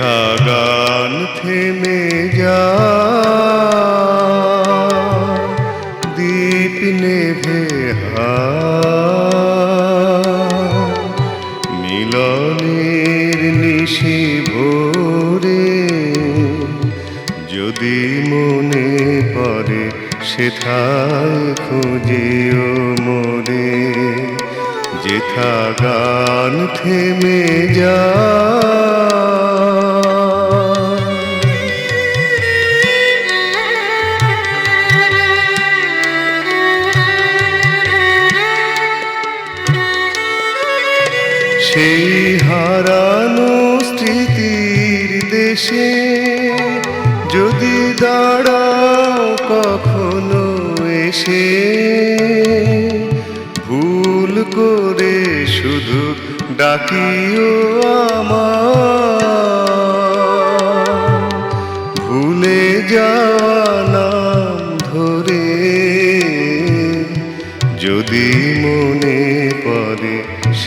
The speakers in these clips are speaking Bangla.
যেথা গান থেমে যা দীপ নেভে। মিলনের নিশি ভোরে যদি মনে পড়ে সেথায় খুঁজেও মোরে যেথা গান থেমে যা সেই হারানো স্মৃতির দেশে যদি দাঁড়াও কখনো এসে, ভুল করে শুধু ডাকিও আমার ভুলে যাওয়া নাম ধরে যদি মনে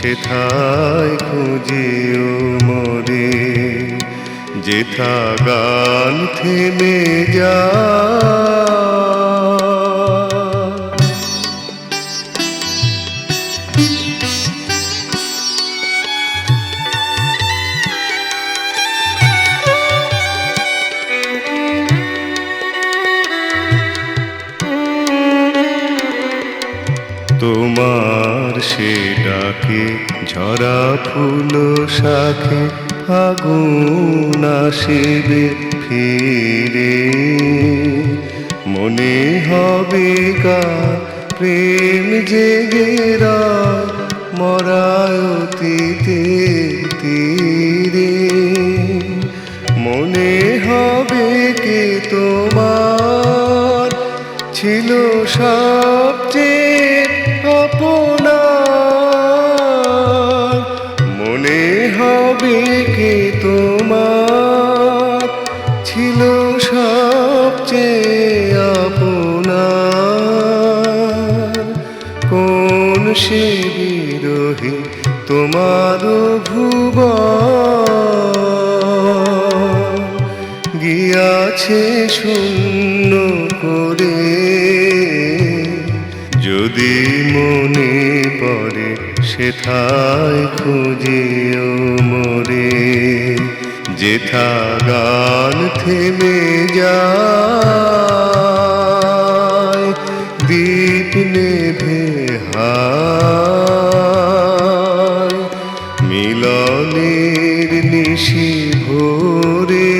সেথায় খুঁজেও মরে যেথা গান থেমে যা তোমার সে ডাকে ঝরা ফুল শাখে ফাগুন আসিবে ফিরে। মনে হবে গা, প্রেম জেগে রায় মরায় অতীতে তীরে। মনে হবে কে তোমার ছিল সবচেয়ে কে তোমার ছিল সবচেয়ে আপনার। কোন সে বিরোহী তোমার ভুবন? গিয়াছে শূন্য করে। যদি মনে পড়ে সেথায় খুঁজেও মরে। যেথা গান থেমে যায় দীপ নেভে হায়। মিলনের নিশি ভোরে,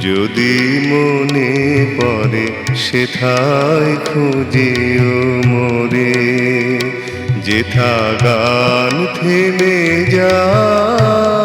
যদি মনে পড়ে সেথায় খুঁজেও মোরে। যেথা গান থেমে যায়।